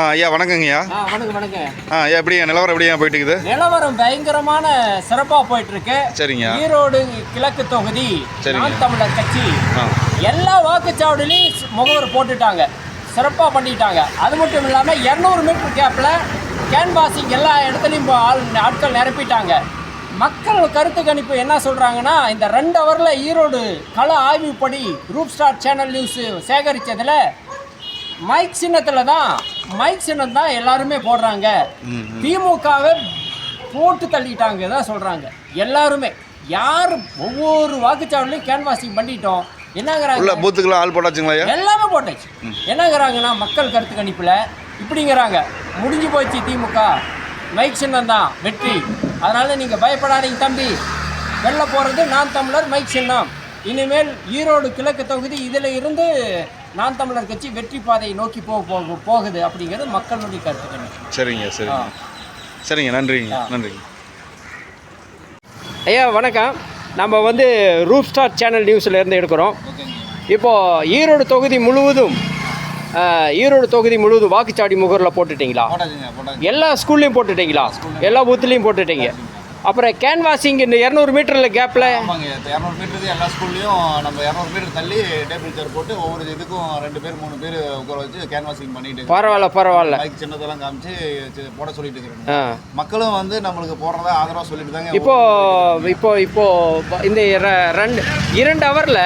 ஆ ஐயா வணக்கங்கய்யா வணக்கம் வணக்கம் ஆ ஐயா எப்படியா நிலவரம் எப்படியா போயிட்டு இருக்குது நிலவரம் பயங்கரமான சிறப்பா போயிட்டு இருக்கு சரிங்க. ஈரோடு கிழக்கு தொகுதி. நாம் தமிழர் கட்சி. எல்லா வாக்குச்சாவடிலையும் முகவர் போட்டுட்டாங்க. சிறப்பாக பண்ணிட்டாங்க. அது மட்டும் இல்லாமல் இரநூறு மீட்டர் கேப்பில் கேன்வாசிங் எல்லா இடத்துலையும் ஆள் ஆட்கள் நிரப்பிட்டாங்க. மக்கள் கருத்து கணிப்பு என்ன சொல்கிறாங்கன்னா இந்த ரெண்டு ஹவரில் ஈரோடு கள ஆய்வுப்படி ரூப் ஸ்டார் சேனல் நியூஸ் சேகரித்ததில் மைக் சின்னத்தில் தான் மைக் சின்னம் தான் எல்லாருமே போடுறாங்க. திமுகவை போட்டு தள்ளிட்டாங்க தான் சொல்கிறாங்க எல்லாருமே. யார் ஒவ்வொரு வாக்குச்சாவடிலையும் கேன்வாசிங் பண்ணிட்டோம். என்னங்கிறாங்க? பூத்துக்கெல்லாம் ஆள் போட்டாச்சுங்களா எல்லாமே போட்டாச்சு. என்னங்கிறாங்கன்னா மக்கள் கருத்து கணிப்பில் இப்படிங்கிறாங்க. முடிஞ்சு போச்சு திமுக. மைக் சின்னம் தான். வெற்றி. அதனால நீங்கள் பயப்படாதீங்க தம்பி. வெளில போகிறது நான் தமிழர் மைக் சின்னம். இனிமேல் ஈரோடு கிழக்கு தொகுதி இதில் இருந்து நான் தமிழர் கட்சி வெற்றி பாதையை நோக்கி போக போக போகுது அப்படிங்கிறது மக்களுடைய கருத்து சரிங்க சரிங்க. சரிங்க நன்றிங்க நன்றிங்க. ஐயா வணக்கம். நம்ம வந்து ரூப் ஸ்டார் சேனல் நியூஸில் இருந்து எடுக்கிறோம். இப்போது ஈரோடு தொகுதி முழுவதும் ஈரோடு தொகுதி முழுவதும் வாக்குச்சாவடி முகரில் போட்டுட்டீங்களா? எல்லா ஸ்கூல்லையும் போட்டுட்டீங்களா? எல்லா பூத்துலேயும் போட்டுட்டீங்க. அப்புறம் கேன்வாசிங் இந்த இரநூறு மீட்டரில் கேப்பில் ஆமாங்க இரநூறு மீட்டருக்கு எல்லா ஸ்கூல்லையும் நம்ம இரநூறு மீட்டர் தள்ளி டேபிள் சேர் போட்டு ஒவ்வொரு இதுக்கும் ரெண்டு பேர் மூணு பேர் உட்கார வச்சு கேன்வாசிங் பண்ணிட்டு பரவாயில்ல பரவாயில்ல. பைக் சின்னதெல்லாம் காமிச்சு போட சொல்லிட்டு இருக்கிறோம் ஆ. மக்களும் வந்து நம்மளுக்கு போடுறதா ஆதரவா சொல்லிட்டு தாங்க இப்போ இப்போ இப்போ இந்த ரெண்டு இரண்டு ஹவரில்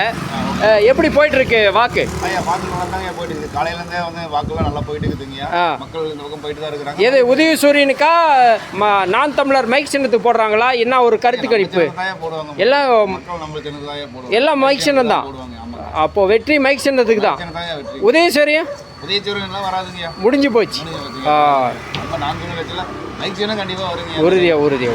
எப்படி போயிட்டு இருக்கு வாக்கு? ஐயா வாக்கு நல்லா தாங்க போயிட்டு காலையில இருந்தே வந்து வாக்குலாம் நல்லா போயிட்டு இருக்குதுங்க ஆ. மக்கள் இந்த பக்கம் போயிட்டு தான் இருக்கிறாங்க. எது உதவி சூரியனுக்கா நான் தமிழர் மைக் சின்னத்துக்கு போடுறாங்களா? என்ன ஒரு கருத்து கணிப்பு? எல்லாம் எல்லாம் மைக் சின்னம் தான் அப்போ வெற்றி மைக் சின்னத்துக்கு தான். எல்லாம் வராதுங்கய்யா. முடிஞ்சு போச்சு. உறுதியா உறுதியா.